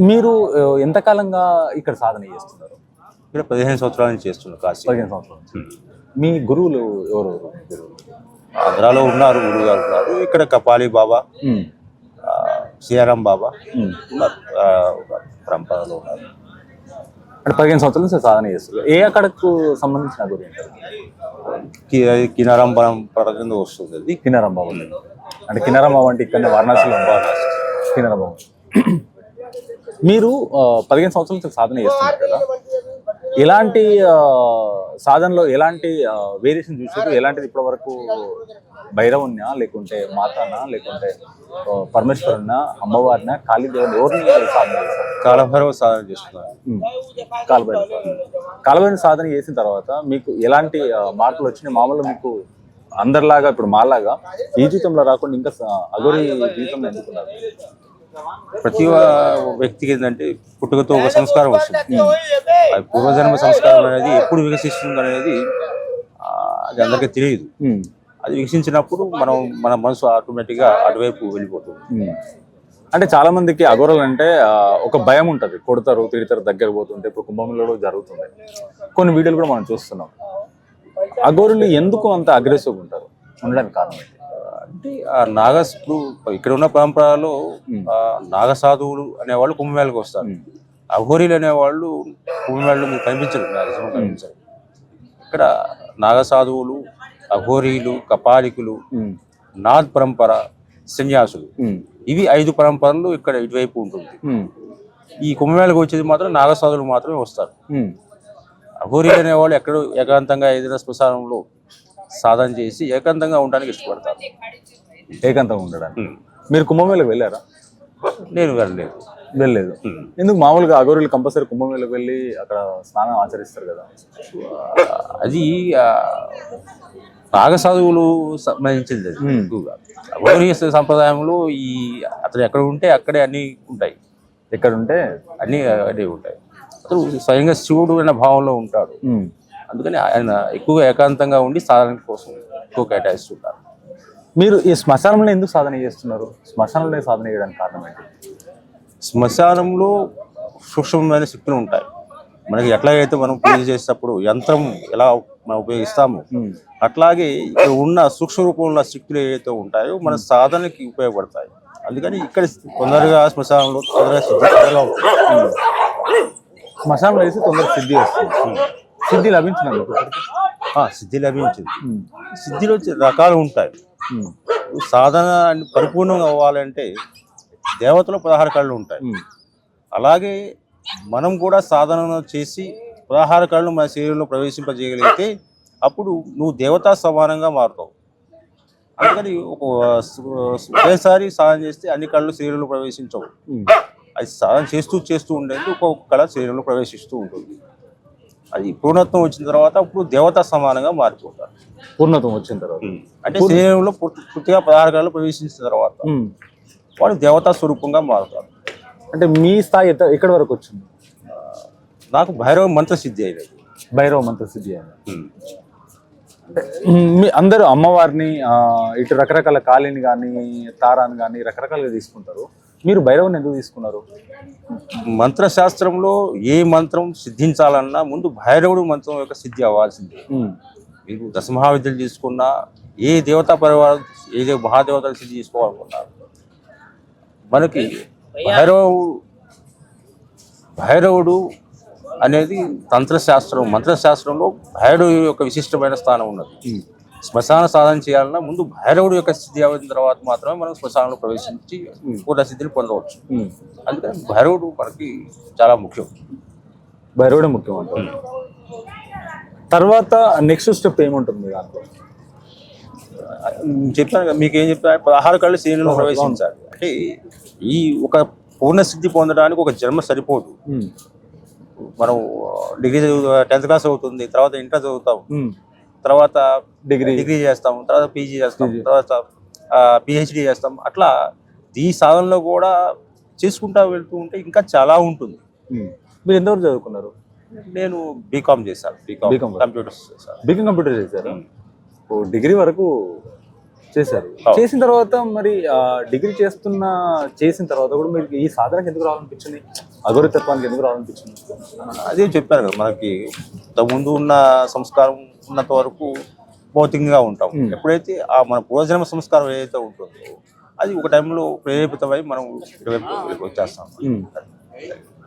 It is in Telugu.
మీరు ఎంతకాలంగా ఇక్కడ సాధన చేస్తున్నారు? ఇక్కడ పదిహేను సంవత్సరాల నుంచి చేస్తున్నాను కాశీ. పదిహేను సంవత్సరాల నుంచి. మీ గురువులు ఎవరు? ఆంధ్రాలో ఉన్నారు గురువు గారు ఉన్నారు. ఇక్కడ కపాలి బాబా సియారాం బాబా. ఉన్నారు. పరంపరలో ఉన్నారు. అంటే పదిహేను సంవత్సరాల నుంచి సాధన చేస్తున్నారు. ఏ అక్కడకు సంబంధించిన కి- కినారం పరంపర కింద వస్తుంది అది. కినారం బాబు. అంటే కినారం బాబు అంటే ఇక్కడ వారణాసిలో కినారం బాబు. మీరు పదిహేను సంవత్సరాల నుంచి సాధన చేస్తున్నారు కదా. ఎలాంటి సాధనలో ఎలాంటి వేరియేషన్ చూసారు ఎలాంటిది ఇప్పటి వరకు భైరవున్నా లేకుంటే మాతానా లేకుంటే పరమేశ్వరున్నా అమ్మవారినా కాళీదేవుని ఎవరిని సాధన చేశారు? కాలభైరవ సాధన చేస్తున్నారు. కాలభైరవ కాలభైరవ సాధన చేసిన తర్వాత మీకు ఎలాంటి మార్పులు వచ్చినాయి? మామూలుగా మీకు అందరిలాగా ఇప్పుడు మాలాగా ఈ జీవితంలో రాకుండా ఇంకా అఘోరి జీవితంలో ఎందుకున్నారు ప్రతి వ్యక్తికి ఏంటంటే పుట్టుకతో ఒక సంస్కారం వస్తుంది. పూర్వజన్మ సంస్కారం అనేది ఎప్పుడు వికసిస్తుంది అనేది అది అందరికీ తెలియదు. అది వికసించినప్పుడు మనం మన మనసు ఆటోమేటిక్గా అటువైపు వెళ్ళిపోతుంది. అంటే చాలా మందికి అఘోరలు అంటే ఒక భయం ఉంటది. కొడతారు తిడతారు దగ్గర పోతుంటే ఇప్పుడు కుంభంలో జరుగుతుంది. కొన్ని వీడియోలు కూడా మనం చూస్తున్నాం. అఘోరులు ఎందుకు అంత అగ్రెసివ్ ఉంటారు? ఉండడానికి కారణం అంటే ఆ నాగ ఇప్పుడు ఇక్కడ ఉన్న పరంపరలో ఆ నాగ సాధువులు అనేవాళ్ళు కుంభమేళకు వస్తారు. అఘోరీలు అనేవాళ్ళు కుంభమేళలో మీకు కనిపించరు మ్యాక్సిమం కనిపించరు. ఇక్కడ నాగ సాధువులు అఘోరీలు కపాలికులు నాద్ పరంపర సన్యాసులు. ఇవి ఐదు పరంపరలు ఇక్కడ ఇటువైపు ఉంటుంది. ఈ కుంభమేళకు వచ్చేది మాత్రం నాగసాధువులు మాత్రమే వస్తారు. అఘోరీలు అనేవాళ్ళు ఎక్కడో ఏకాంతంగా ఏదైనా శ్మశానంలో సాధన చేసి ఏకాంతంగా ఉండడానికి ఇష్టపడతారు. ఏకాంతంగా ఉండడానికి. మీరు కుంభమేళకు వెళ్ళారా? నేను వెళ్ళలేదు. వెళ్ళలేదు. ఎందుకు మామూలుగా అగోరులు కంపల్సరీ కుంభమేళకు వెళ్ళి అక్కడ స్నానం ఆచరిస్తారు కదా? అది ఆ, నాగసాధువులు సంబంధించింది. ఎక్కువగా. అఘోరీ సంప్రదాయంలో ఈ అతను ఎక్కడ ఉంటే అక్కడే అన్ని ఉంటాయి. ఎక్కడ ఉంటే? అన్ని అన్నీ ఉంటాయి. అతను స్వయంగా శివుడు అనే భావంలో ఉంటాడు. అందుకని ఆయన ఎక్కువగా ఏకాంతంగా ఉండి సాధన కోసం ఎక్కువ కేటాయిస్తుంటారు. మీరు ఈ శ్మశానంలో ఎందుకు సాధన చేస్తున్నారు? శ్మశానంలో సాధన చేయడానికి కారణం ఏంటి? శ్మశానంలో సూక్ష్మమైన శక్తులు ఉంటాయి. మనకి ఎట్లాగైతే మనం పూజ చేసేటప్పుడు యంత్రం ఎలా మనం ఉపయోగిస్తామో అట్లాగే ఇక్కడ ఉన్న సూక్ష్మ రూపంలో శక్తులు ఏవైతే ఉంటాయో మన సాధనకి ఉపయోగపడతాయి. అందుకని ఇక్కడ తొందరగా శ్మశానంలో తొందరగా సిద్ధి. శ్మశానంలో వేసి తొందరగా సిద్ధి వస్తుంది. సిద్ధి లభించినందుకు. ఆ, సిద్ధి లభించింది. సిద్ధిలో రకాలు ఉంటాయి. సాధన పరిపూర్ణంగా అవ్వాలంటే దేవతలు పదహారు కళ్ళు ఉంటాయి. అలాగే మనం కూడా సాధన చేసి పదహారు కళ్ళు మన శరీరంలో ప్రవేశింపజేయగలిగితే అప్పుడు నువ్వు దేవతా సమానంగా మారుతావు. అందుకని ఒక ఒకేసారి సాధన చేస్తే అన్ని కళ్ళు శరీరంలో ప్రవేశించవు. అది సాధన చేస్తూ చేస్తూ ఉండేది ఒక్కొక్క కళ శరీరంలో ప్రవేశిస్తూ ఉంటుంది. అది పూర్ణత్వం వచ్చిన తర్వాత అప్పుడు దేవతా సమానంగా మారిపోతారు. పూర్ణత్వం వచ్చిన తర్వాత. అంటే శరీరంలో పూర్తి- పూర్తిగా కళ్ళు ప్రవేశించిన తర్వాత. వాడు దేవతా స్వరూపంగా మారుతారు. అంటే మీ స్థాయి ఎక్కడి వరకు వచ్చింది? నాకు భైరవ మంత్ర సిద్ధి అయినది. భైరవ మంత్ర సిద్ధి ఉమ్, మీ అందరూ అమ్మవారిని ఇటు రకరకాల కాళీని కానీ తారాన్ని కానీ రకరకాలుగా తీసుకుంటారు. మీరు భైరవుని ఎందుకు తీసుకున్నారు? మంత్రశాస్త్రంలో ఏ మంత్రం సిద్ధించాలన్నా ముందు భైరవుడు మంత్రం యొక్క సిద్ధి అవ్వాల్సిందే. మీరు దశమహావిద్యలు తీసుకున్నా ఏ దేవతా పరివారం ఏ దేవ మహాదేవతలు సిద్ధి చేసుకోవాలనుకున్నారు మనకి భైరవుడు భైరవుడు అనేది తంత్రశాస్త్రం మంత్రశాస్త్రంలో భైరవుడు యొక్క విశిష్టమైన స్థానం ఉన్నది. శ్మశాన సాధన చేయాలన్నా ముందు భైరవుడు యొక్క సిద్ధి అయిన తర్వాత మాత్రమే మనం శ్మశానంలో ప్రవేశించి పూర్ణ సిద్ధిని పొందవచ్చు. అందుకని భైరవుడు మనకి చాలా ముఖ్యం. భైరవుడే ముఖ్యం అంటారు. తర్వాత నెక్స్ట్ స్టెప్ ఏముంటుంది దాంట్లో? చెప్పాను కదా, మీకు ఏం చెప్పాను పదహారు కళ్ళు శరీరంలో ప్రవేశించాలి. అంటే ఈ ఒక పూర్ణ సిద్ధి పొందడానికి ఒక జన్మ సరిపోదు. మనం డిగ్రీ చదువు టెన్త్ క్లాస్ అవుతుంది తర్వాత ఇంటర్ చదువుతాం. తర్వాత డిగ్రీ. డిగ్రీ చేస్తాం తర్వాత పీజీ చేస్తాం తర్వాత పిహెచ్డి చేస్తాం అట్లా ఈ సాధనలో కూడా చేసుకుంటా వెళ్తూ ఉంటే ఇంకా చాలా ఉంటుంది. మీరు ఎంతవరకు చదువుకున్నారు? నేను బీకామ్ చేశాను. B Com. కంప్యూటర్స్ చేశాను. బీకామ్ కంప్యూటర్ చేశారు? డిగ్రీ వరకు చేశారు. చేసిన తర్వాత మరి డిగ్రీ చేస్తున్న చేసిన తర్వాత కూడా మీకు ఈ సాధనకి ఎందుకు రావాలనిపించింది? అగౌరవతత్వానికి ఎందుకు రావాలనిపించింది? అదే చెప్పాను కదా మనకి ముందు ఉన్న సంస్కారం ఉన్నంత వరకు భౌతికంగా ఉంటాం. ఎప్పుడైతే ఆ మన పూర్వజన్మ సంస్కారం ఏదైతే ఉంటుందో అది ఒక టైంలో ప్రేరేపితమై మనం ఇటువైపు వచ్చేస్తాం.